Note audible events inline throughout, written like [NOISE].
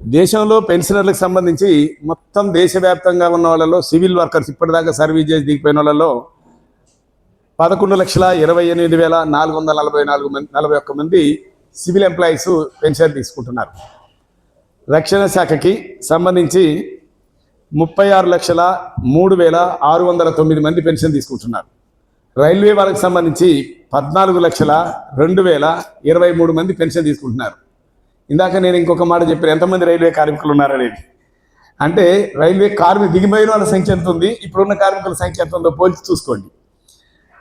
దేశంలో పెన్షనర్లకు సంబంధించి మొత్తం దేశవ్యాప్తంగా ఉన్న వాళ్ళలో సివిల్ వర్కర్స్ ఇప్పటిదాకా సర్వీస్ చేసి దిగిపోయిన వాళ్ళలో పదకొండు లక్షల ఇరవై ఎనిమిది వేల నాలుగు వందల నలభై నాలుగు మంది నలభై ఒక్క మంది సివిల్ ఎంప్లాయీస్ పెన్షన్ తీసుకుంటున్నారు. రక్షణ శాఖకి సంబంధించి ముప్పై ఆరు లక్షల మూడు వేల ఆరు వందల తొమ్మిది మంది పెన్షన్ తీసుకుంటున్నారు. రైల్వే వాళ్ళకి సంబంధించి పద్నాలుగు లక్షల రెండు వేల ఇరవై మూడు మంది పెన్షన్ తీసుకుంటున్నారు. ఇందాక నేను ఇంకొక మాట చెప్పాను ఎంతమంది రైల్వే కార్మికులు ఉన్నారనేది. అంటే రైల్వే కార్మిక దిగిపోయిన వాళ్ళ సంఖ్య ఎంత ఉంది? ఇప్పుడున్న కార్మికుల సంఖ్య ఎంత ఉందో పోల్చి చూసుకోండి.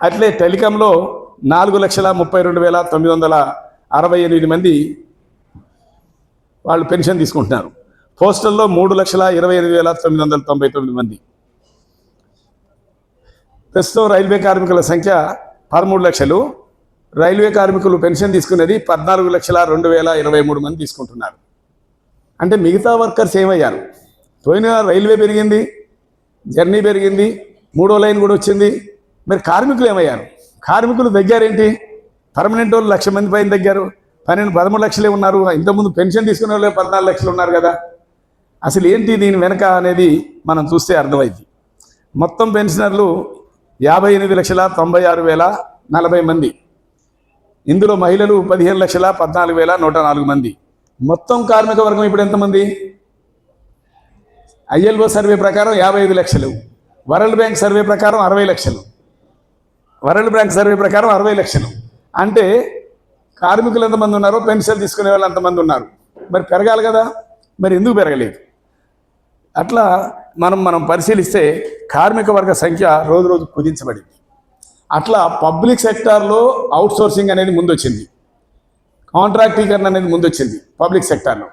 అట్లే టెలికాంలో నాలుగు లక్షల ముప్పై రెండు వేల తొమ్మిది వందల అరవై ఎనిమిది మంది వాళ్ళు పెన్షన్ తీసుకుంటున్నారు. పోస్టల్లో మూడు లక్షల ఇరవై ఎనిమిది వేల తొమ్మిది వందల తొంభై తొమ్మిది మంది. ప్రస్తుతం రైల్వే కార్మికుల సంఖ్య పదమూడు లక్షలు. రైల్వే కార్మికులు పెన్షన్ తీసుకునేది పద్నాలుగు లక్షల రెండు వేల ఇరవై మూడు మంది తీసుకుంటున్నారు. అంటే మిగతా వర్కర్స్ ఏమయ్యారు? పోయిన రైల్వే పెరిగింది జర్నీ పెరిగింది మూడో లైన్ కూడా వచ్చింది. మరి కార్మికులు ఏమయ్యారు? కార్మికులు తగ్గారేంటి? పర్మనెంట్ వాళ్ళు లక్ష మంది పైన తగ్గారు. పన్నెండు పదమూడు లక్షలే ఉన్నారు. ఇంతకుముందు పెన్షన్ తీసుకునే వాళ్ళే పద్నాలుగు లక్షలు ఉన్నారు కదా. అసలు ఏంటి దీని వెనక అనేది మనం చూస్తే అర్థమైంది మొత్తం పెన్షనర్లు యాభై ఎనిమిది లక్షల తొంభై ఆరు వేల నలభై మంది. ఇందులో మహిళలు పదిహేను లక్షల పద్నాలుగు వేల నూట నాలుగు మంది. మొత్తం కార్మిక వర్గం ఇప్పుడు ఎంతమంది? ఐఎల్ఓ సర్వే ప్రకారం యాభై ఐదు లక్షలు. వరల్డ్ బ్యాంక్ సర్వే ప్రకారం అరవై లక్షలు. వరల్డ్ బ్యాంక్ సర్వే ప్రకారం అరవై లక్షలు. అంటే కార్మికులు ఎంతమంది ఉన్నారో పెన్షన్ తీసుకునే వాళ్ళు ఎంతమంది ఉన్నారు? మరి పెరగాలి కదా. మరి ఎందుకు పెరగలేదు? అట్లా మనం మనం పరిశీలిస్తే కార్మిక వర్గ సంఖ్య రోజు రోజు కుదించబడింది. అట్లా పబ్లిక్ సెక్టార్లో అవుట్సోర్సింగ్ అనేది ముందొచ్చింది. కాంట్రాక్టీకరణ అనేది ముందొచ్చింది పబ్లిక్ సెక్టార్లో.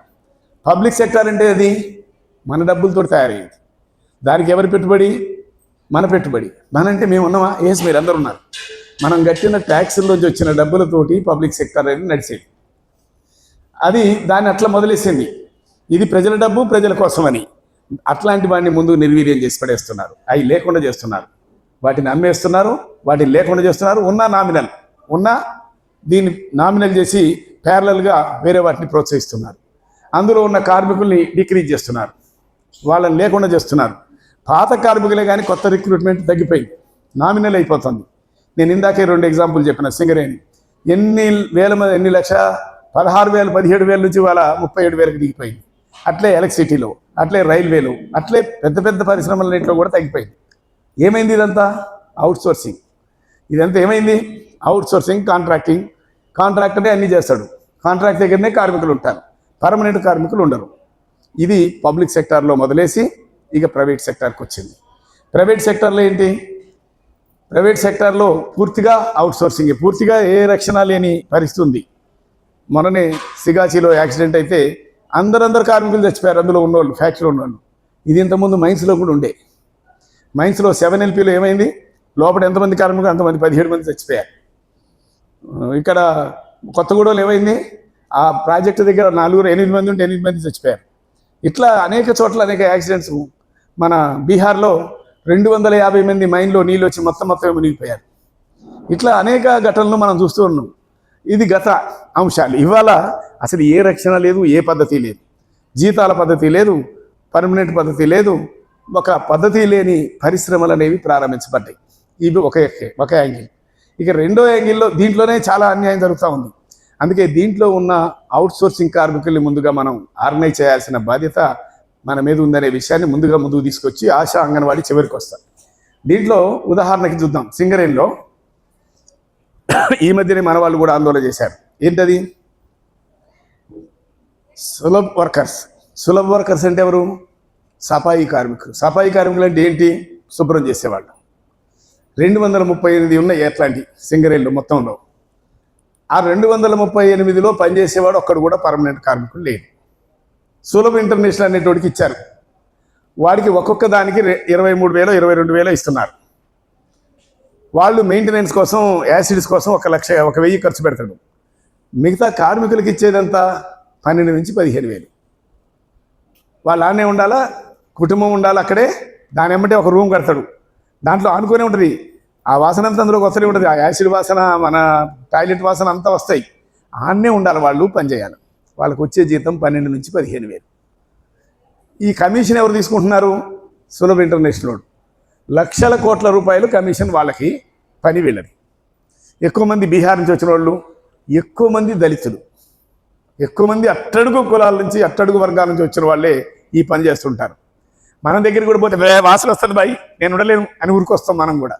పబ్లిక్ సెక్టార్ అంటే అది మన డబ్బులతో తయారయ్యేది. దానికి ఎవరి పెట్టుబడి? మన పెట్టుబడి. మనంటే మేము ఉన్నామా? ఏస్ మీరు అందరు ఉన్నారు. మనం కట్టిన ట్యాక్సుల్లోంచి వచ్చిన డబ్బులతోటి పబ్లిక్ సెక్టార్ అనేది నడిచేది. అది దాన్ని అట్లా మొదలేసింది. ఇది ప్రజల డబ్బు ప్రజల కోసమని. అట్లాంటి వాడిని ముందు నిర్వీర్యం చేసి పడేస్తున్నారు. అవి లేకుండా చేస్తున్నారు. వాటిని అమ్మేస్తున్నారు వాటిని లేకుండా చేస్తున్నారు. ఉన్న నామినల్. ఉన్న దీన్ని నామినల్ చేసి ప్యారలల్గా వేరే వాటిని ప్రోత్సహిస్తున్నారు. అందులో ఉన్న కార్మికుల్ని డిక్రీజ్ చేస్తున్నారు. వాళ్ళని లేకుండా చేస్తున్నారు. పాత కార్మికులే కానీ కొత్త రిక్రూట్మెంట్ తగ్గిపోయింది. నామినల్ అయిపోతుంది. నేను ఇందాకే రెండు ఎగ్జాంపుల్ చెప్పిన సింగరేణి. ఎన్ని వేల మంది ఎన్ని లక్ష? పదహారు వేలు పదిహేడు వేల నుంచి వాళ్ళ ముప్పై ఏడు వేలకు దిగిపోయింది. అట్లే ఎలక్ట్రిసిటీలో అట్లే రైల్వేలు అట్లే పెద్ద పెద్ద పరిశ్రమలన్నింటిలో కూడా తగ్గిపోయింది. ఏమైంది ఇదంతా? అవుట్సోర్సింగ్. ఇదంతా ఏమైంది? Outsourcing contracting. కాంట్రాక్టరే అన్నీ చేస్తాడు. కాంట్రాక్ట్ దగ్గరనే కార్మికులు ఉంటారు. పర్మనెంట్ కార్మికులు ఉండరు. ఇది పబ్లిక్ సెక్టార్లో మొదలేసి ఇక ప్రైవేట్ సెక్టార్కి వచ్చింది. ప్రైవేట్ సెక్టార్లో ఏంటి? ప్రైవేట్ సెక్టార్లో పూర్తిగా అవుట్సోర్సింగ్. పూర్తిగా ఏ రక్షణ లేని పరిస్థితి ఉంది. మొన్ననే సిగాచిలో యాక్సిడెంట్ అయితే అందరందరు కార్మికులు చచ్చిపోయారు అందులో ఉన్నవాళ్ళు ఫ్యాక్టరీలో ఉన్నవాళ్ళు ఇది ఇంతకుముందు మైన్స్లో కూడా ఉండే. మైన్స్లో సెవెన్ ఎల్పీలో ఏమైంది? లోపల ఎంతమంది కార్మికులు అంతమంది పదిహేడు మంది చచ్చిపోయారు. ఇక్కడ కొత్తగూడలో ఏమైంది? ఆ ప్రాజెక్టు దగ్గర నాలుగురు ఎనిమిది మంది ఉంటే ఎనిమిది మంది చచ్చిపోయారు. ఇట్లా అనేక చోట్ల అనేక యాక్సిడెంట్స్ మన బీహార్లో రెండు వందల యాభై మంది మైన్లో నీళ్ళు వచ్చి మొత్తం మొత్తం మునిగిపోయారు. ఇట్లా అనేక ఘటనలు మనం చూస్తూ ఉన్నాం. ఇది గత అంశాలు. ఇవాళ అసలు ఏ రక్షణ లేదు ఏ పద్ధతి లేదు. జీతాల పద్ధతి లేదు పర్మనెంట్ పద్ధతి లేదు ఒక పద్ధతి లేని పరిశ్రమలు అనేవి ప్రారంభించబడ్డాయి. ఇవి ఒక ఒక యాంగిల్. ఇక రెండో యాంగిల్లో దీంట్లోనే చాలా అన్యాయం జరుగుతూ ఉంది. అందుకే దీంట్లో ఉన్న అవుట్ సోర్సింగ్ కార్మికుల్ని ముందుగా మనం ఆర్గనైజ్ చేయాల్సిన బాధ్యత మన మీద ఉందనే విషయాన్ని ముందుగా ముందుకు తీసుకొచ్చి ఆశా అంగన్వాడీ చివరికి వస్తారు దీంట్లో ఉదాహరణకి చూద్దాం. సింగరేణిలో ఈ మధ్యనే మన వాళ్ళు కూడా ఆందోళన చేశారు. ఏంటది? సులభ్ వర్కర్స్. సులభ్ వర్కర్స్ అంటే ఎవరు? సఫాయి కార్మికులు. సఫాయి కార్మికులు అంటే ఏంటి? శుభ్రం చేసేవాళ్ళు. రెండు వందల ముప్పై ఎనిమిది ఉన్నాయి ఎట్లాంటి? సింగరేళ్ళు మొత్తంలో. ఆ రెండు వందల ముప్పై ఎనిమిదిలో పనిచేసేవాడు ఒక్కడు కూడా పర్మనెంట్ కార్మికుడు లేడు. సులభ ఇంటర్నేషనల్ అనేటోడికి ఇచ్చారు. వాడికి ఒక్కొక్క దానికి ఇరవై మూడు వేలో ఇరవై రెండు వేలో ఇస్తున్నారు. వాళ్ళు మెయింటెనెన్స్ కోసం యాసిడ్స్ కోసం ఒక లక్ష ఒక వెయ్యి ఖర్చు పెడతాడు. మిగతా కార్మికులకి ఇచ్చేదంతా పన్నెండు నుంచి పదిహేను వేలు. వాళ్ళు ఆనే ఉండాలా? కుటుంబం ఉండాలి అక్కడే? దాని ఎమ్మటే ఒక రూమ్ కడతాడు. దాంట్లో ఆనుకునే ఉంటుంది. ఆ వాసన అంతా అందులోకి వస్తూనే ఉంటుంది. ఆ యాసిడ్ వాసన మన టాయిలెట్ వాసన అంతా వస్తాయి. ఆన్నే ఉండాలి వాళ్ళు పనిచేయాలి వాళ్ళకి వచ్చే జీతం పన్నెండు నుంచి పదిహేను వేలు. ఈ కమిషన్ ఎవరు తీసుకుంటున్నారు? సులభ ఇంటర్నేషనల్ లక్షల కోట్ల రూపాయలు కమిషన్ వాళ్ళకి పని వీళ్ళది ఎక్కువ మంది బీహార్ నుంచి వచ్చిన వాళ్ళు ఎక్కువ మంది దళితులు ఎక్కువ మంది అట్టడుగు కులాల నుంచి అట్టడుగు వర్గాల నుంచి వచ్చిన వాళ్ళే ఈ పని చేస్తుంటారు. మన దగ్గర కూడా పోతే "వే, వాసన వస్తుంది బాయ్ నేను ఉండలేను అని ఊరికొస్తాం మనం కూడా.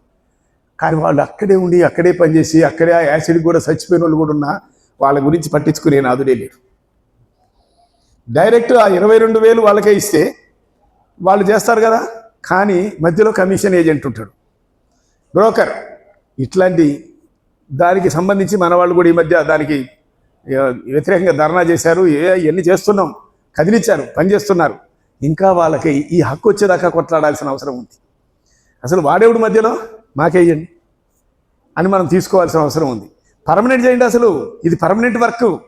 కానీ వాళ్ళు అక్కడే ఉండి అక్కడే పనిచేసి అక్కడే ఆ యాసిడ్ కూడా చచ్చిపోయిన వాళ్ళు కూడా ఉన్నా వాళ్ళ గురించి పట్టించుకునే నాదుడే లేరు డైరెక్ట్ ఆ ఇరవై రెండు వేలు వాళ్ళకే ఇస్తే వాళ్ళు చేస్తారు కదా? కానీ మధ్యలో కమిషన్ ఏజెంట్ ఉంటాడు. బ్రోకర్. ఇట్లాంటి దానికి సంబంధించి మన వాళ్ళు కూడా ఈ మధ్య దానికి వ్యతిరేకంగా ధర్నా చేశారు. ఏ ఇవన్నీ చేస్తున్నాం? కదిలిచ్చారు. పనిచేస్తున్నారు ఇంకా వాళ్ళకి ఈ హక్కు వచ్చేదాకా కొట్లాడాల్సిన అవసరం ఉంది. అసలు వాడేవుడు మధ్యలో? మాకేయండి అని మనం తీసుకోవాల్సిన అవసరం ఉంది. పర్మనెంట్ చేయండి అసలు. ఇది పర్మనెంట్ వర్క్.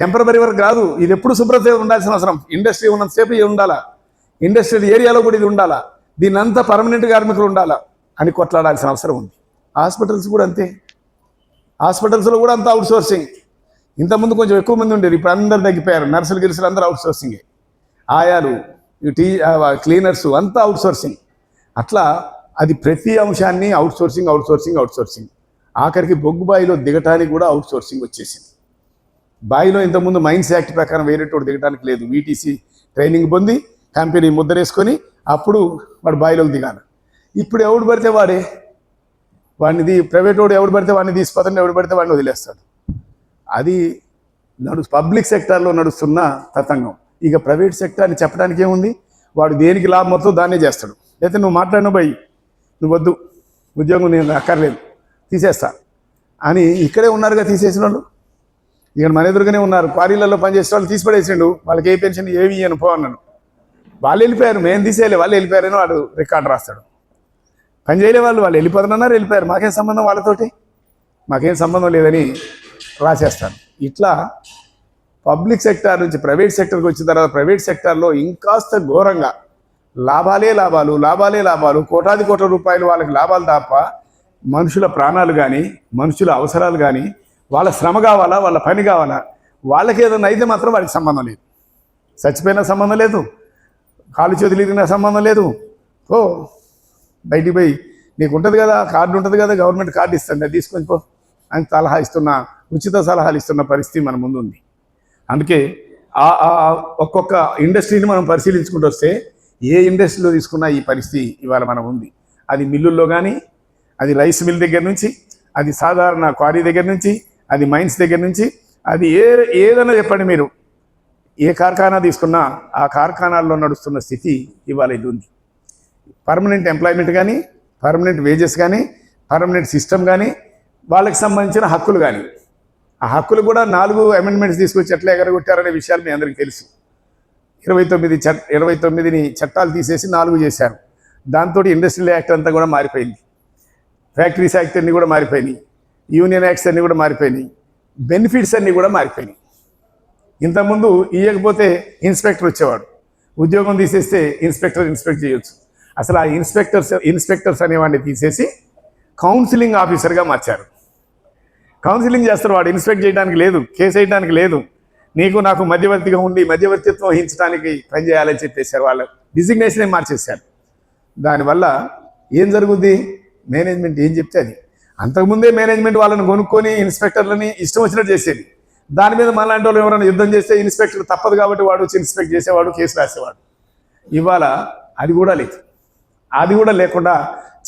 టెంపరీ వర్క్ కాదు. ఇది ఎప్పుడు శుభ్రత ఉండాల్సిన అవసరం. ఇండస్ట్రీ ఉన్నంతసేపు ఇది ఉండాలా? ఇండస్ట్రియల్ ఏరియాలో కూడా ఇది ఉండాలా? దీని అంతా పర్మనెంట్ కార్మికులు ఉండాలా? అని కొట్లాడాల్సిన అవసరం ఉంది. హాస్పిటల్స్ కూడా అంతే. హాస్పిటల్స్లో కూడా అంతా అవుట్సోర్సింగ్ ఇంతకుముందు కొంచెం ఎక్కువ మంది ఉండేది ఇప్పుడు అందరు తగ్గిపోయారు. నర్సులు గిరుసులు అందరూ అవుట్ సోర్సింగే ఆయాలు టీ క్లీనర్స్ అంతా అవుట్సోర్సింగ్ అట్లా అది ప్రతి అంశాన్ని అవుట్సోర్సింగ్ అవుట్సోర్సింగ్ అవుట్సోర్సింగ్ ఆఖరికి బొగ్గు బాయిలో దిగటానికి కూడా అవుట్సోర్సింగ్ వచ్చేసింది. బాయిలో ఇంతకుముందు మైన్స్ యాక్ట్ ప్రకారం వేరేటోడు దిగడానికి లేదు. వీటీసీ ట్రైనింగ్ పొంది కంపెనీ ముద్రేసుకొని అప్పుడు వాడు బాయిలోకి దిగాను ఇప్పుడు ఎవడు పడితే వాడే? వాడిని తీ- ప్రైవేట్ వాడు ఎవడు పడితే వాడిని తీసిపోతాడు ఎవడు పడితే వాడిని వదిలేస్తాడు. అది నడు పబ్లిక్ సెక్టార్లో నడుస్తున్న తతంగం. ఇక ప్రైవేట్ సెక్టార్ అని చెప్పడానికి ఏముంది? వాడు దేనికి లాభం మొత్తం దాన్నే చేస్తాడు. లేకపోతే నువ్వు మాట్లాడిన పోయి నువ్వు వద్దు ఉద్యోగం నేను అక్కర్లేదు తీసేస్తా అని ఇక్కడే ఉన్నారుగా తీసేసిన వాళ్ళు? ఇక్కడ మన ఎదురుగానే ఉన్నారు. క్వారీలలో పనిచేసే వాళ్ళు తీసిపడేసిండు. వాళ్ళకి ఏ పెన్షన్ ఏవి ఇయ్యను పో అన్నాను వాళ్ళు వెళ్ళిపోయారు మేము తీసేయలే వాళ్ళు వెళ్ళిపోయారని వాడు రికార్డు రాస్తాడు. పని చేయలే వాళ్ళు వాళ్ళు వెళ్ళిపోతున్నారు వెళ్ళిపోయారు. మాకేం సంబంధం వాళ్ళతోటి? మాకేం సంబంధం లేదని రాసేస్తాను. ఇట్లా పబ్లిక్ సెక్టార్ నుంచి ప్రైవేట్ సెక్టర్కి వచ్చిన తర్వాత ప్రైవేట్ సెక్టార్లో ఇంకాస్త ఘోరంగా లాభాలే లాభాలు లాభాలే లాభాలు కోటాది కోట్ల రూపాయలు వాళ్ళకి లాభాలు తప్ప మనుషుల ప్రాణాలు కానీ మనుషుల అవసరాలు కానీ వాళ్ళ శ్రమ కావాలా వాళ్ళ పని కావాలా వాళ్ళకి ఏదైనా అయితే మాత్రం వాడికి సంబంధం లేదు. చచ్చిపోయినా సంబంధం లేదు. కాలు చేతులు ఇరిగిన సంబంధం లేదు. ఓ బయటికి పోయి నీకు ఉంటుంది కదా కార్డు ఉంటుంది కదా గవర్నమెంట్ కార్డు ఇస్తుంది అది తీసుకొని పో. అని సలహా ఇస్తున్న ఉచిత సలహాలు ఇస్తున్న పరిస్థితి మన ముందు ఉంది. అందుకే ఆ ఆ ఒక్కొక్క ఇండస్ట్రీని మనం పరిశీలించుకుంటూ వస్తే ఏ ఇండస్ట్రీలో తీసుకున్నా ఈ పరిస్థితి ఇవాళ మనం ఉంది. అది మిల్లుల్లో కానీ అది రైస్ మిల్ దగ్గర నుంచి అది సాధారణ క్వారీ దగ్గర నుంచి అది మైన్స్ దగ్గర నుంచి అది ఏ ఏదైనా చెప్పండి మీరు. ఏ కార్ఖానా తీసుకున్నా ఆ కార్ఖానాల్లో నడుస్తున్న స్థితి ఇవాళ ఇది ఉంది. పర్మనెంట్ ఎంప్లాయ్మెంట్ కానీ పర్మనెంట్ వేజెస్ కానీ పర్మనెంట్ సిస్టమ్ కానీ వాళ్ళకి సంబంధించిన హక్కులు కానీ ఆ హక్కులు కూడా నాలుగు అమెండ్మెంట్స్ తీసుకొచ్చి ఎట్లా ఎగరగొట్టారనే విషయాలు మీ అందరికీ తెలుసు. ఇరవై తొమ్మిది చట్ ఇరవై తొమ్మిదిని చట్టాలు తీసేసి నాలుగు చేశారు. దాంతో ఇండస్ట్రియల్ యాక్ట్ అంతా కూడా మారిపోయింది. ఫ్యాక్టరీస్ యాక్ట్ అన్నీ కూడా మారిపోయినాయి. యూనియన్ యాక్ట్స్ అన్నీ కూడా మారిపోయినాయి. బెనిఫిట్స్ అన్నీ కూడా మారిపోయినాయి. ఇంతకుముందు ఇవ్వకపోతే ఇన్స్పెక్టర్ వచ్చేవాడు. ఉద్యోగం తీసేస్తే ఇన్స్పెక్టర్ ఇన్స్పెక్ట్ చేయొచ్చు. అసలు ఆ ఇన్స్పెక్టర్స్ ఇన్స్పెక్టర్స్ అనేవాడిని తీసేసి కౌన్సిలింగ్ ఆఫీసర్గా మార్చారు. కౌన్సిలింగ్ చేస్తారు వాడు ఇన్స్పెక్ట్ చేయడానికి లేదు కేసు వేయడానికి లేదు. నీకు నాకు మధ్యవర్తిగా ఉండి మధ్యవర్తిత్వం వహించడానికి పనిచేయాలని చెప్పేశారు వాళ్ళు. డిజిగ్నేషన్ మార్చేశారు. దానివల్ల ఏం జరుగుద్ది? మేనేజ్మెంట్ ఏం చెప్తే అది. అంతకుముందే మేనేజ్మెంట్ వాళ్ళని కొనుక్కొని ఇన్స్పెక్టర్లని ఇష్టం వచ్చినట్టు చేసేది. దాని మీద మనలాంటి వాళ్ళు ఎవరైనా యుద్ధం చేస్తే ఇన్స్పెక్టర్ తప్పదు కాబట్టి వాడు వచ్చి ఇన్స్పెక్ట్ చేసేవాడు కేసు రాసేవాడు. ఇవాళ అది కూడా లేదు. అది కూడా లేకుండా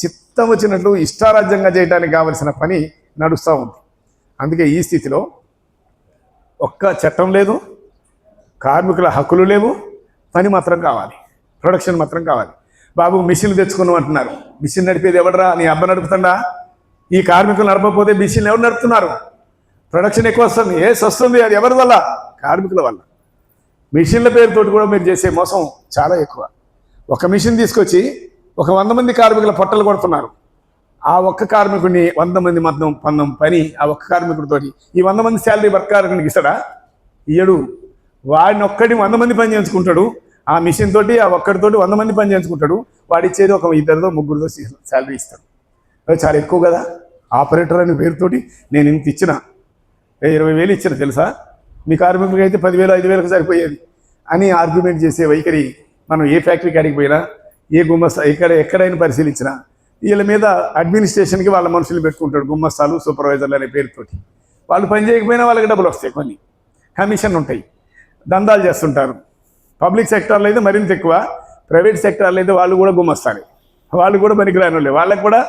చిత్తం వచ్చినట్లు ఇష్టారాజ్యంగా చేయడానికి కావలసిన పని నడుస్తూ ఉంది. అందుకే ఈ స్థితిలో ఒక్క చట్టం లేదు కార్మికుల హక్కులు లేవు పని మాత్రం కావాలి ప్రొడక్షన్ మాత్రం కావాలి. బాబు మిషన్లు తెచ్చుకున్నాం అంటున్నారు. మిషన్ నడిపేది ఎవడరా? నీ అబ్బ నడుపుతుండా ఈ కార్మికులు నడపకపోతే మిషన్ ఎవరు నడుపుతున్నారు? ప్రొడక్షన్ ఎక్కువ వస్తుంది ఏస్ వస్తుంది అది ఎవరి వల్ల? కార్మికుల వల్ల. మిషన్ల పేరుతోటి కూడా మీరు చేసే మోసం చాలా ఎక్కువ. ఒక మిషన్ తీసుకొచ్చి ఒక వంద మంది కార్మికుల పొట్టలు కొడుతున్నారు. ఆ ఒక్క కార్మికుడిని వంద మంది మద్దం పందం పని ఆ ఒక్క కార్మికుడితోటి. ఈ వంద మంది శాలరీ వర్క్ కార్మికుడికి ఇస్తాడా? ఇయ్యడు. వాడిని ఒక్కడి వంద మంది పని చేయించుకుంటాడు. ఆ మిషన్ తోటి ఆ ఒక్కడితోటి వంద మంది పని చేయించుకుంటాడు. వాడు ఇచ్చేది ఒక ఇద్దరితో ముగ్గురితో శాలరీ ఇస్తాడు. అది చాలా ఎక్కువ కదా? ఆపరేటర్ అనే పేరుతోటి నేను ఇంత ఇచ్చిన. ఇరవై వేలు ఇచ్చిన తెలుసా? మీ కార్మికులకి అయితే పదివేలు ఐదు వేలకు సరిపోయేది అని ఆర్గ్యుమెంట్ చేసే వైఖరి మనం ఏ ఫ్యాక్టరీ కాడికి పోయినా ఏ గుమ్మస్తా ఎక్కడ ఎక్కడైనా పరిశీలించినా వీళ్ళ మీద అడ్మినిస్ట్రేషన్కి వాళ్ళ మనుషులు పెట్టుకుంటాడు గుమ్మస్తాలు సూపర్వైజర్లు అనే పేరుతోటి. వాళ్ళు పని చేయకపోయినా వాళ్ళకి డబ్బులు వస్తాయి కొన్ని. కమిషన్ ఉంటాయి. దందాలు చేస్తుంటారు. పబ్లిక్ సెక్టార్లో అయితే మరింత ఎక్కువ. ప్రైవేట్ సెక్టార్లో అయితే వాళ్ళు కూడా గుమ్మస్తారే వాళ్ళు కూడా పనికిరాని వాళ్ళే. వాళ్ళకి కూడా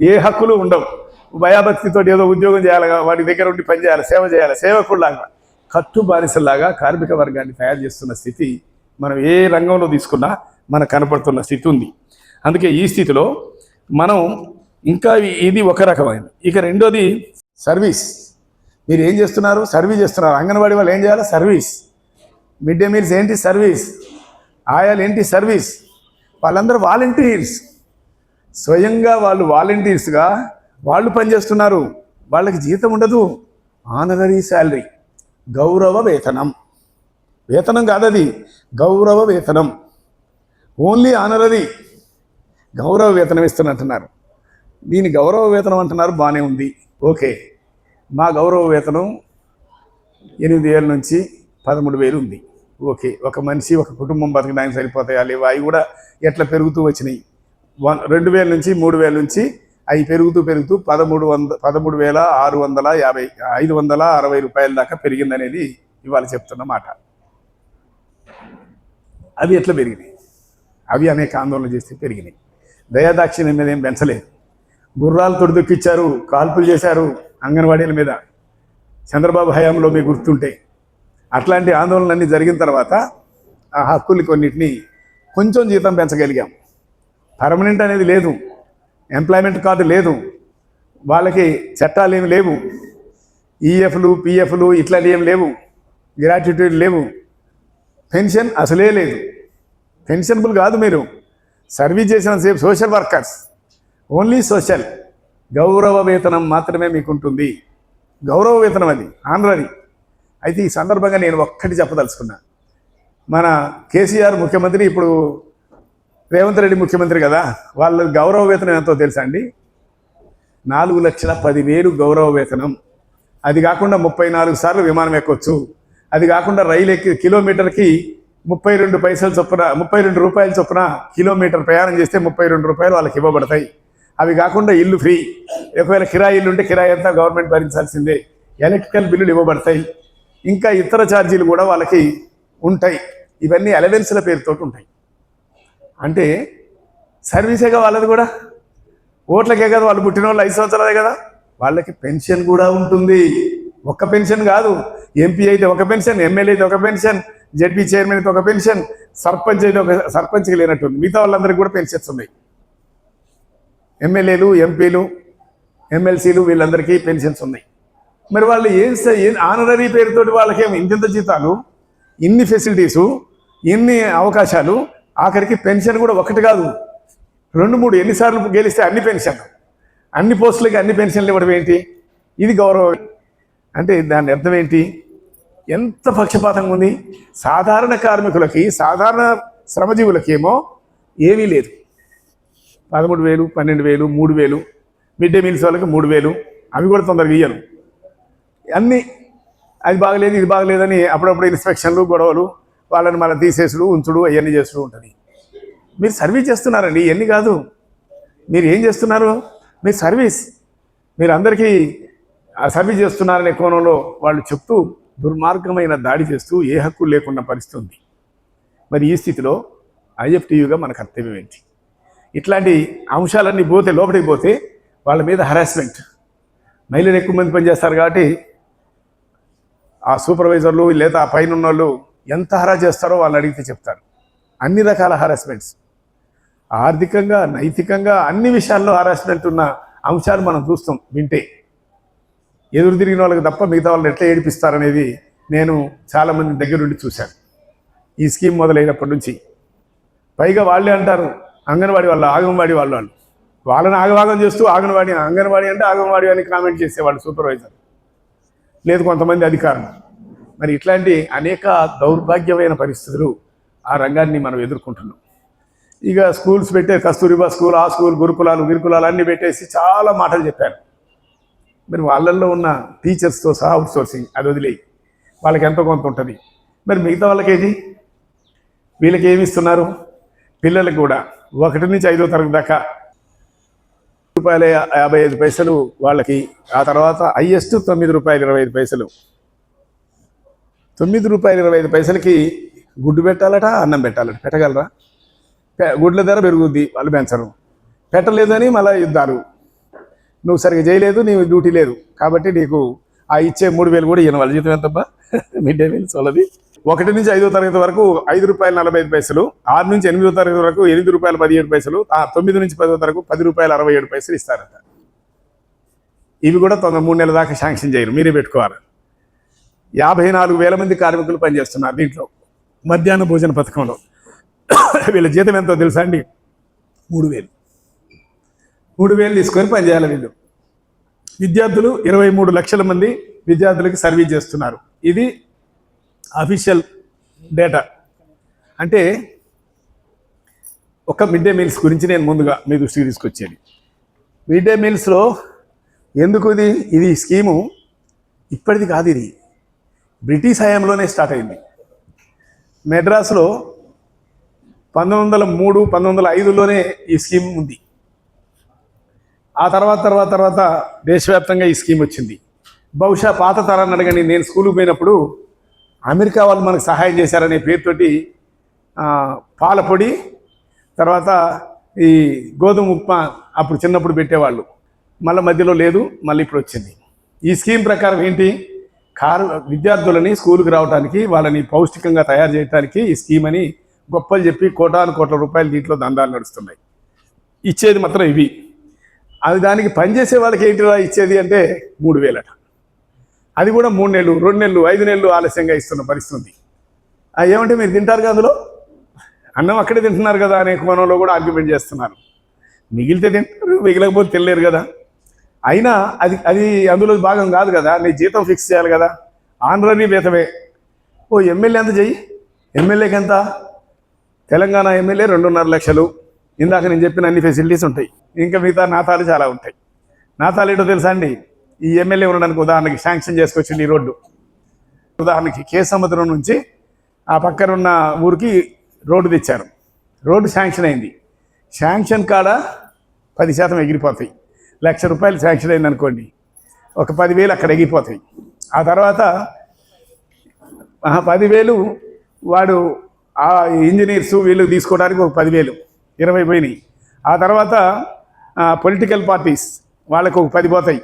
ఏ హక్కులు ఉండవు. భయాభక్తితో ఏదో ఉద్యోగం చేయాలి వాడి దగ్గర ఉండి పని చేయాలి సేవ చేయాలి సేవకుల్లాగా కట్టు బానిసల్లాగా కార్మిక వర్గాన్ని తయారు చేస్తున్న స్థితి మనం ఏ రంగంలో తీసుకున్నా మనకు కనపడుతున్న స్థితి ఉంది. అందుకే ఈ స్థితిలో మనం ఇంకా ఇది ఒక రకమైన ఇక రెండోది సర్వీస్. మీరు ఏం చేస్తున్నారు? సర్వీస్ చేస్తున్నారు. అంగన్వాడీ వాళ్ళు ఏం చేయాలి? సర్వీస్. మిడ్ డే మీల్స్ ఏంటి? సర్వీస్. ఆయాలు ఏంటి? సర్వీస్. వాళ్ళందరూ వాలంటీర్స్. స్వయంగా వాళ్ళు వాలంటీర్స్గా వాళ్ళు పనిచేస్తున్నారు. వాళ్ళకి జీతం ఉండదు. Honorary salary. గౌరవ వేతనం. వేతనం కాదది. గౌరవ వేతనం. ఓన్లీ ఆనరది. గౌరవ వేతనం ఇస్తున్నట్టున్నారు. దీని గౌరవ వేతనం అంటున్నారు. బాగానే ఉంది. ఓకే. మా గౌరవ వేతనం ఎనిమిది వేల నుంచి పదమూడు వేలు ఉంది. ఓకే. ఒక మనిషి ఒక కుటుంబం బతకడానికి సరిపోతాయా? లేవా? అవి కూడా ఎట్లా పెరుగుతూ వచ్చినాయి? వన్ రెండు వేల నుంచి మూడు వేల నుంచి అవి పెరుగుతూ పెరుగుతూ పదమూడు వంద పదమూడు వేల ఆరు వందల యాభై ఐదు వందల అరవై రూపాయల దాకా పెరిగిందనేది ఇవాళ చెప్తున్న మాట. అవి ఎట్లా పెరిగినాయి? అవి అనేక ఆందోళన చేస్తే పెరిగినాయి. దయాదాక్షిణ్యం మీద ఏం పెంచలేదు. గుర్రాలు తొడిదొక్కిచ్చారు కాల్పులు చేశారు అంగన్వాడీల మీద. చంద్రబాబు హయాంలో మీకు గుర్తుంటే అట్లాంటి ఆందోళనలన్నీ జరిగిన తర్వాత ఆ హక్కులు కొన్నిటిని కొంచెం జీతం పెంచగలిగాం. పర్మనెంట్ అనేది లేదు. ఎంప్లాయ్మెంట్ కార్డు లేదు. వాళ్ళకి చట్టాలు ఏమి లేవు. ఈఎఫ్లు పిఎఫ్లు ఇట్లాంటివి ఏమి లేవు. గ్రాట్యుటీ లేవు. పెన్షన్ అసలే లేదు. పెన్షనబుల్ కాదు మీరు. సర్వీస్ చేసిన సేపు సోషల్ వర్కర్స్. Only social. గౌరవ వేతనం మాత్రమే మీకు ఉంటుంది గౌరవ వేతనం అది ఆంధ్రది. అయితే ఈ సందర్భంగా నేను ఒక్కటి చెప్పదలుచుకున్నా. మన కేసీఆర్ ముఖ్యమంత్రి ఇప్పుడు రేవంత్ రెడ్డి ముఖ్యమంత్రి కదా వాళ్ళ గౌరవ వేతనం ఎంతో తెలుసా అండి? నాలుగు లక్షల పదివేలు గౌరవ వేతనం. అది కాకుండా ముప్పై నాలుగు సార్లు విమానం ఎక్కొచ్చు. అది కాకుండా రైలు ఎక్కి కిలోమీటర్కి ముప్పై రెండు పైసలు చొప్పున ముప్పై రెండు రూపాయల చొప్పున కిలోమీటర్ ప్రయాణం చేస్తే ముప్పై రెండు రూపాయలు వాళ్ళకి ఇవ్వబడతాయి. అవి కాకుండా ఇల్లు ఫ్రీ. ఒకవేళ కిరాయి ఇల్లు ఉంటే కిరాయి అంతా గవర్నమెంట్ భరించాల్సిందే. ఎలక్ట్రికల్ బిల్లులు ఇవ్వబడతాయి. ఇంకా ఇతర ఛార్జీలు కూడా వాళ్ళకి ఉంటాయి. ఇవన్నీ అలవెన్స్ల పేరుతో ఉంటాయి. అంటే సర్వీసేగా వాళ్ళది కూడా. ఓట్లకే కదా వాళ్ళు పుట్టిన వాళ్ళు ఐదు సంవత్సరాలే కదా. వాళ్ళకి పెన్షన్ కూడా ఉంటుంది. ఒక్క పెన్షన్ కాదు. ఎంపీ అయితే ఒక పెన్షన్ ఎమ్మెల్యే అయితే ఒక పెన్షన్ జడ్పీ చైర్మన్ అయితే ఒక పెన్షన్ సర్పంచ్ అయితే ఒక సర్పంచ్కి లేనట్టుంది. మిగతా వాళ్ళందరికీ కూడా పెన్షన్స్ ఉన్నాయి. ఎమ్మెల్యేలు ఎంపీలు ఎమ్మెల్సీలు వీళ్ళందరికీ పెన్షన్స్ ఉన్నాయి. మరి వాళ్ళు ఏం ఆనరీ పేరుతోటి వాళ్ళకేం ఇంతింత జీతాలు? ఇన్ని ఫెసిలిటీసు ఇన్ని అవకాశాలు ఆఖరికి పెన్షన్ కూడా ఒకటి కాదు. రెండు మూడు ఎన్నిసార్లు గెలిస్తే అన్ని పెన్షన్. అన్ని పోస్టులకి అన్ని పెన్షన్లు ఇవ్వడం ఏంటి? ఇది గౌరవం. అంటే దాని అర్థం ఏంటి? ఎంత పక్షపాతంగా ఉంది? సాధారణ కార్మికులకి సాధారణ శ్రమజీవులకి ఏమో ఏమీ లేదు. పదమూడు వేలు పన్నెండు వేలు మూడు వేలు మిడ్ డే మీల్స్ వాళ్ళకి మూడు వేలు అవి కూడా తొందరగా ఇయ్యరు. అన్నీ అది బాగలేదు ఇది బాగలేదని అప్పుడప్పుడు ఇన్స్పెక్షన్లు గొడవలు వాళ్ళని మళ్ళీ తీసేసుడు ఉంచుడు అవన్నీ చేస్తూ ఉంటుంది. మీరు సర్వీస్ చేస్తున్నారండి ఇవన్నీ కాదు. మీరు ఏం చేస్తున్నారు? మీ సర్వీస్. మీరు అందరికీ ఆ సర్వీస్ చేస్తున్నారనే కోణంలో వాళ్ళు చెప్తూ దుర్మార్గమైన దాడి చేస్తూ ఏ హక్కు లేకుండా పరిస్థితి ఉంది. మరి ఈ స్థితిలో ఐఎఫ్టీయుగా మన కర్తవ్యం ఏంటి? ఇట్లాంటి అంశాలన్నీ పోతే లోపలికి పోతే వాళ్ళ మీద హరాస్మెంట్ మహిళలు ఎక్కువ మంది పనిచేస్తారు కాబట్టి ఆ సూపర్వైజర్లు లేదా ఆ పైన ఉన్న వాళ్ళు ఎంత హరా చేస్తారో వాళ్ళని అడిగితే చెప్తారు. అన్ని రకాల హరాస్మెంట్స్ ఆర్థికంగా నైతికంగా అన్ని విషయాల్లో హరాస్మెంట్ ఉన్న అంశాలు మనం చూస్తాం వింటే. ఎదురు తిరిగిన వాళ్ళకి తప్ప మిగతా వాళ్ళని ఎట్లా ఏడిపిస్తారనేది నేను చాలామంది దగ్గర నుండి చూశాను. ఈ స్కీమ్ మొదలైనప్పటి నుంచి. పైగా వాళ్ళే అంటారు అంగన్వాడీ వాళ్ళు ఆగంవాడి వాళ్ళు వాళ్ళు. వాళ్ళని ఆగవాగం చేస్తూ ఆంగన్వాడి అంగన్వాడీ అంటే ఆగంవాడి అని కామెంట్ చేసేవాళ్ళు సూపర్వైజర్ లేదు కొంతమంది అధికారులు. మరి ఇట్లాంటి అనేక దౌర్భాగ్యమైన పరిస్థితులు ఆ రంగాన్ని మనం ఎదుర్కొంటున్నాం. ఇక స్కూల్స్ పెట్టే కస్తూరిబా స్కూల్ ఆ స్కూల్ గురుకులాలు గురుకులాలు అన్నీ పెట్టేసి చాలా మాటలు చెప్పారు. మరి వాళ్ళల్లో ఉన్న టీచర్స్తో సహా అవుట్ సోర్సింగ్ అది వదిలేయి. వాళ్ళకి ఎంతో కొంత ఉంటుంది. మరి మిగతా వాళ్ళకేది వీళ్ళకి ఏమి ఇస్తున్నారు పిల్లలకు కూడా ఒకటి నుంచి ఐదో తరగతి దాకా రూపాయల యాభై ఐదు పైసలు వాళ్ళకి ఆ తర్వాత హయ్యెస్ట్ తొమ్మిది రూపాయలు ఇరవై ఐదు పైసలు. తొమ్మిది రూపాయలు ఇరవై ఐదు పైసలకి గుడ్డు పెట్టాలట అన్నం పెట్టాలట. పెట్టగలరా? పె- గుడ్ల ధర పెరుగుద్ది వాళ్ళు పెంచరు. పెట్టలేదని మళ్ళీ యుద్ధాలు నువ్వు సరిగ్గా చేయలేదు నీవు డ్యూటీ లేదు. కాబట్టి నీకు ఆ ఇచ్చే మూడు వేలు కూడా ఇవ్వను వాళ్ళ జీతం ఎంతబ్బా? [LAUGHS] మిడ్ డే మీల్స్ వాళ్ళది. ఒకటి నుంచి ఐదో తరగతి వరకు ఐదు రూపాయలు నలభై ఐదు పైసలు ఆరు నుంచి ఎనిమిదో తరగతి వరకు ఎనిమిది రూపాయలు పదిహేడు పైసలు ఆ తొమ్మిది నుంచి పదో తరగతి పది రూపాయలు అరవై ఏడు పైసలు ఇస్తారట. ఇవి కూడా తొందర మూడు నెలల దాకా శాంక్షన్ చేయరు మీరే పెట్టుకోవాలి. యాభై నాలుగు వేల మంది కార్మికులు పనిచేస్తున్నారు దీంట్లో. మధ్యాహ్న భోజన పథకంలో. వీళ్ళ జీతం ఎంతో తెలుసా అండి? మూడు వేలు. మూడు వేలు తీసుకొని పనిచేయాలి వీళ్ళు. విద్యార్థులు ఇరవై మూడు లక్షల మంది విద్యార్థులకి సర్వీస్ చేస్తున్నారు. ఇది అఫీషియల్ డేటా. అంటే ఒక మిడ్ డే మీల్స్ గురించి నేను ముందుగా మీ దృష్టికి తీసుకొచ్చేది. మిడ్ డే మీల్స్లో ఎందుకు ఇది? ఇది స్కీము. ఇప్పటిది కాదు ఇది. బ్రిటిష్ హయాంలోనే స్టార్ట్ అయింది. మెడ్రాస్లో పంతొమ్మిది వందల మూడు పంతొమ్మిది వందల ఐదులోనే ఈ స్కీమ్ ఉంది. ఆ తర్వాత తర్వాత తర్వాత దేశవ్యాప్తంగా ఈ స్కీమ్ వచ్చింది. బహుశా పాత తరాన్ని అడగండి. నేను స్కూల్కి పోయినప్పుడు అమెరికా వాళ్ళు మనకు సహాయం చేశారనే పేరుతోటి పాలపొడి తర్వాత ఈ గోధుమ ఉప్మా అప్పుడు చిన్నప్పుడు పెట్టేవాళ్ళు. మళ్ళీ మధ్యలో లేదు మళ్ళీ ఇప్పుడు వచ్చింది. ఈ స్కీమ్ ప్రకారం ఏంటి? కారు విద్యార్థులని స్కూల్కి రావడానికి వాళ్ళని పౌష్టికంగా తయారు చేయడానికి ఈ స్కీమ్ అని గొప్పలు చెప్పి కోటాను కోట్ల రూపాయలు దీంట్లో దందాలు నడుస్తున్నాయి. ఇచ్చేది మాత్రం ఇవి. అది దానికి పనిచేసే వాళ్ళకి ఏంటిరా ఇచ్చేది అంటే మూడు వేలట. అది కూడా మూడు నెలలు రెండు నెలలు ఐదు నెలలు ఆలస్యంగా ఇస్తున్న పరిస్థితి. ఉంది ఏమంటే మీరు తింటారు కదా అందులో? అన్నం అక్కడే తింటున్నారు కదా అనే కోణంలో కూడా ఆర్గ్యుమెంట్ చేస్తున్నారు. మిగిలితే తింటారు మిగిలకపోతే తినలేరు కదా. అయినా అది అది అందులో భాగం కాదు కదా నీ జీతం ఫిక్స్ చేయాలి కదా. ఆనరీ వేతమే ఓ ఎమ్మెల్యే ఎంత చెయ్యి? ఎమ్మెల్యేకి ఎంత? తెలంగాణ ఎమ్మెల్యే రెండున్నర లక్షలు. ఇందాక నేను చెప్పిన అన్ని ఫెసిలిటీస్ ఉంటాయి. ఇంకా మిగతా నాతాలు చాలా ఉంటాయి. నాతాలు ఏంటో తెలుసా అండి? ఈ ఎమ్మెల్యే ఉండడానికి ఉదాహరణకి శాంక్షన్ చేసుకొచ్చింది ఈ రోడ్డు. ఉదాహరణకి కేసముద్రం నుంచి ఆ పక్కన ఉన్న ఊరికి రోడ్డు తెచ్చారు. రోడ్డు శాంక్షన్ అయింది. శాంక్షన్ కాడ పది శాతం ఎగిరిపోతాయి. లక్ష రూపాయలు శాంక్షన్ అయింది అనుకోండి ఒక పదివేలు అక్కడ ఎగిపోతాయి ఆ తర్వాత ఆ పదివేలు వాడు ఆ ఇంజనీర్స్ వీళ్ళు తీసుకోవడానికి ఒక పదివేలు ఇరవై పోయినాయి. ఆ తర్వాత పొలిటికల్ పార్టీస్ వాళ్ళకు ఒక పది పోతాయి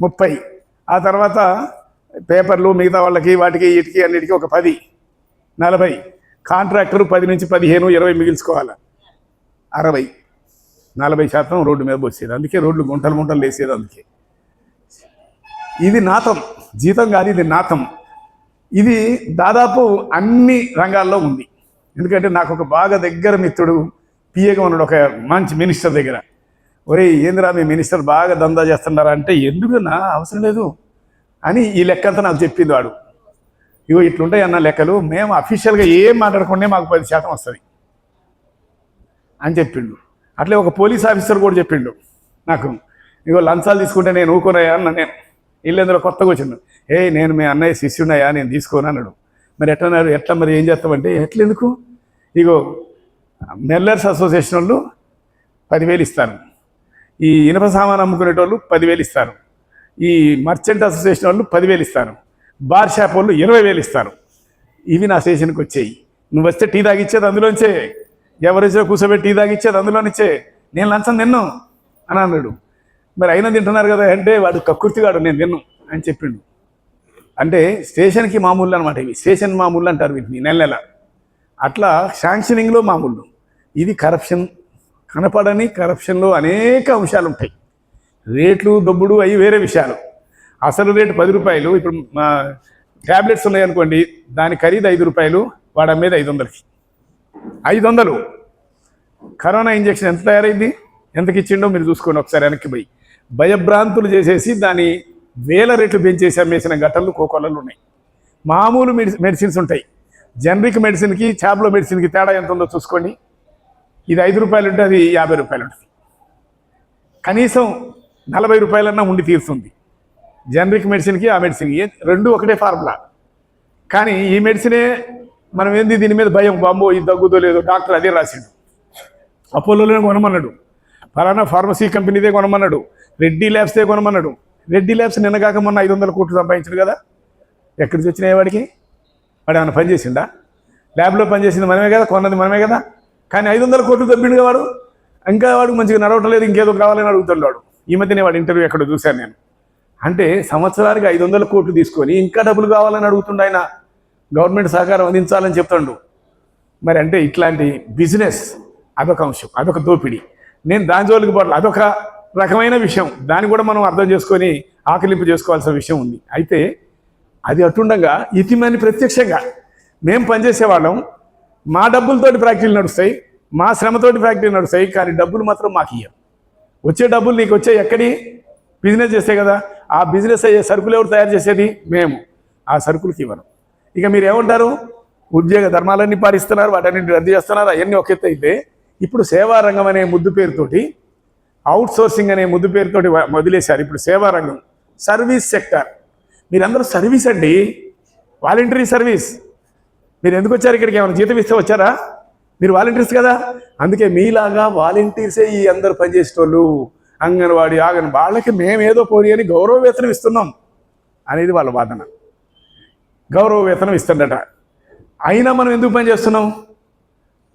ముప్పై. ఆ తర్వాత పేపర్లు మిగతా వాళ్ళకి వాటికి వీటికి అన్నిటికీ ఒక పది నలభై. కాంట్రాక్టర్ పది నుంచి పదిహేను ఇరవై మిగిల్చుకోవాలి? అరవై. నలభై శాతం రోడ్డు మీద పోసేది. అందుకే రోడ్లు గుంటలు గుంటలు వేసేది అందుకే. ఇది నాతం జీతం కాదు ఇది నాతం ఇది దాదాపు అన్ని రంగాల్లో ఉంది. ఎందుకంటే నాకు ఒక బాగా దగ్గర మిత్రుడు పిఏగా ఉన్నాడు ఒక మంచి మినిస్టర్ దగ్గర. ఒరే ఏందిరా మీ మినిస్టర్ బాగా దందా చేస్తున్నారా అంటే ఎందుకు నా అవసరం లేదు? అని ఈ లెక్కంతా నాకు చెప్పింది వాడు. ఇగో ఇట్లుంటాయి అన్న లెక్కలు. మేము అఫీషియల్గా ఏం మాట్లాడకుండా మాకు పది శాతం వస్తుంది. అని చెప్పిండు. అట్లే ఒక పోలీస్ ఆఫీసర్ కూడా చెప్పిండు నాకు ఇగో లంచాలు తీసుకుంటే నేను ఊరుకోనయ్యా అన్న నేను. ఇల్లు కొత్తగా వచ్చిండు. ఏ నేను మీ అన్నయ్య శిష్యున్నాయా నేను తీసుకోను అన్నాడు. మరి ఎట్లన్నారు ఎట్లా మరి ఏం చేస్తామంటే ఎట్లెందుకు ఇగో మెల్లర్స్ అసోసియేషన్ వాళ్ళు పదివేలు ఇస్తారు. ఈ ఇనప సామాన్ అమ్ముకునేటోళ్ళు పదివేలు ఇస్తారు. ఈ మర్చెంట్ అసోసియేషన్ వాళ్ళు పదివేలు ఇస్తారు. బార్ షాప్ వాళ్ళు ఇరవై వేలు ఇస్తారు. ఇవి నా స్టేషన్కి వచ్చాయి. నువ్వు వస్తే టీ తాగిచ్చేది అందులోంచే. ఎవరు కూర్చోబెట్టి టీ తాగిచ్చేది అందులోనిచ్చే నేను లంచం తిన్ను అని అన్నాడు. మరి అయినా తింటున్నారు కదా అంటే వాడు కక్కుర్తిగాడు నేను తిన్ను అని చెప్పిండు. అంటే స్టేషన్కి మామూలు అనమాట ఇవి. స్టేషన్ మామూలు అంటారు వీటిని నెల నెల. అట్లా శాంక్షనింగ్లో మామూలు ఇది కరప్షన్. కనపడని కరప్షన్లో అనేక అంశాలు ఉంటాయి. రేట్లు దొబ్బుడు అవి వేరే విషయాలు. అసలు రేటు పది రూపాయలు. ఇప్పుడు మా ట్యాబ్లెట్స్ ఉన్నాయనుకోండి దాని ఖరీదు ఐదు రూపాయలు వాడు అమ్మేది ఐదు వందలకి. ఐదు వందలు కరోనా ఇంజెక్షన్ ఎంత తయారైంది? ఎంతకి ఇచ్చిండో మీరు చూసుకోండి ఒకసారి వెనక్కి పోయి. భయభ్రాంతులు చేసేసి దాని వేల రెట్లు పెంచేసి అమ్మేసిన ఘటనలు కోకొల్లలు ఉన్నాయి. మామూలు మెడి మెడిసిన్స్ ఉంటాయి. జనరిక్ మెడిసిన్కి చేపలో మెడిసిన్కి తేడా ఎంత ఉందో చూసుకోండి. ఇది ఐదు రూపాయలు ఉంటే అది యాభై రూపాయలు ఉంటుంది. కనీసం నలభై రూపాయలన్నా ఉండి తీరుతుంది. జనరిక్ మెడిసిన్కి ఆ మెడిసిన్కి రెండు ఒకటే ఫార్ములా. కానీ ఈ మెడిసినే మనం ఏంది దీని మీద భయం? బాంబో ఇది తగ్గుదో లేదో డాక్టర్ అదే రాసిండు. అపోలోనే కొనమన్నాడు. ఫలానా ఫార్మసీ కంపెనీదే కొనమన్నాడు. రెడ్డి ల్యాబ్స్దే కొనమన్నాడు. రెడ్డి ల్యాబ్స్ నిన్నగాక మొన్న ఐదు వందల కోట్లు సంపాదించాడు కదా. ఎక్కడికి వచ్చినాయి వాడికి? వాడు ఏమైనా పనిచేసిండా ల్యాబ్లో పనిచేసింది మనమే కదా కొన్నది మనమే కదా. కానీ ఐదు వందల కోట్లు తప్పిండుగా వాడు. ఇంకా వాడు మంచిగా నడవట్లేదు ఇంకేదో కావాలని అడుగుతాడు వాడు. ఈ మధ్యనే వాడు ఇంటర్వ్యూ ఎక్కడ చూశాను నేను. అంటే సంవత్సరానికి ఐదు వందల కోట్లు తీసుకొని ఇంకా డబ్బులు కావాలని అడుగుతుండు ఆయన. గవర్నమెంట్ సహకారం అందించాలని చెప్తాడు. మరి అంటే ఇట్లాంటి బిజినెస్ అదొక అంశం అదొక దోపిడీ. నేను దాని జోలికి పోవట్లేదు అదొక రకమైన విషయం. దాన్ని కూడా మనం అర్థం చేసుకొని ఆకలింపు చేసుకోవాల్సిన విషయం ఉంది. అయితే అది అటుండగా ఇతిమని ప్రత్యక్షంగా మేము పనిచేసేవాళ్ళం మా డబ్బులతోటి ఫ్యాక్టరీలు నడుస్తాయి మా శ్రమతోటి ఫ్యాక్టరీలు నడుస్తాయి కానీ డబ్బులు మాత్రం మాకు ఇయ్యం. వచ్చే డబ్బులు నీకు వచ్చే ఎక్కడి? బిజినెస్ చేస్తే కదా. ఆ బిజినెస్ అయ్యే సరుకులు ఎవరు తయారు చేసేది? మేము. ఆ సరుకులకి ఇవ్వను. ఇక మీరు ఏమంటారు? ఉద్యోగ ధర్మాలన్నీ పాటిస్తున్నారు వాటన్నింటి రద్దు చేస్తున్నారు అవన్నీ ఒక ఎత్తు అయితే ఇప్పుడు సేవా రంగం అనే ముద్దు పేరుతోటి అవుట్ సోర్సింగ్ అనే ముద్దు పేరుతోటి వదిలేశారు ఇప్పుడు సేవారంగం సర్వీస్ సెక్టర్. మీరందరూ సర్వీస్ అండి. Voluntary service. మీరు ఎందుకు వచ్చారు ఇక్కడికి? ఏమైనా జీతం ఇస్తే వచ్చారా? మీరు వాలంటీర్స్ కదా? అందుకే మీలాగా వాలంటీర్సే ఈ అందరు పనిచేసేటోళ్ళు. అంగన్వాడి ఆగన్ వాళ్ళకి మేమేదో పోరి అని గౌరవ వేతనం ఇస్తున్నాం అనేది వాళ్ళ వాదన. గౌరవ వేతనం ఇస్తుండట. అయినా మనం ఎందుకు పని చేస్తున్నాం?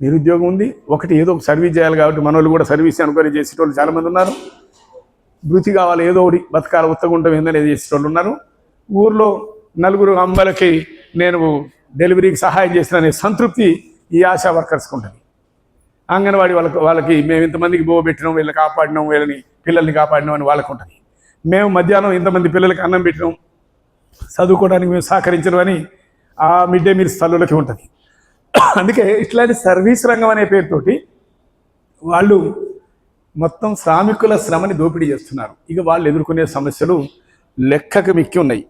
నిరుద్యోగం ఉంది. ఒకటి ఏదో ఒక సర్వీస్ చేయాలి కాబట్టి మన వాళ్ళు కూడా సర్వీస్ అనుకొని చేసేటోళ్ళు చాలామంది ఉన్నారు. వృత్తి కావాలి ఏదో ఒకటి బతకాలి ఉత్తగుంటం ఏందని చేసేటోళ్ళు ఉన్నారు. ఊర్లో నలుగురు అమ్మలకి నేను డెలివరీకి సహాయం చేసిన అనే సంతృప్తి ఈ ఆశా వర్కర్స్కి ఉంటుంది. అంగన్వాడి వాళ్ళకి వాళ్ళకి మేము ఇంతమందికి బో పెట్టినాం వీళ్ళని కాపాడినాం వీళ్ళని పిల్లల్ని కాపాడినాం అని వాళ్ళకు ఉంటుంది. మేము మధ్యాహ్నం ఇంతమంది పిల్లలకి అన్నం పెట్టినాం చదువుకోవడానికి మేము సహకరించరు అని ఆ మిడ్ డే మీల్ స్థలంలోకి ఉంటుంది. అందుకే ఇట్లాంటి సర్వీస్ రంగం అనే పేరుతోటి వాళ్ళు మొత్తం శ్రామికుల శ్రమని దోపిడీ చేస్తున్నారు. ఇక వాళ్ళు ఎదుర్కొనే సమస్యలు లెక్కకు మిక్కి ఉన్నాయి.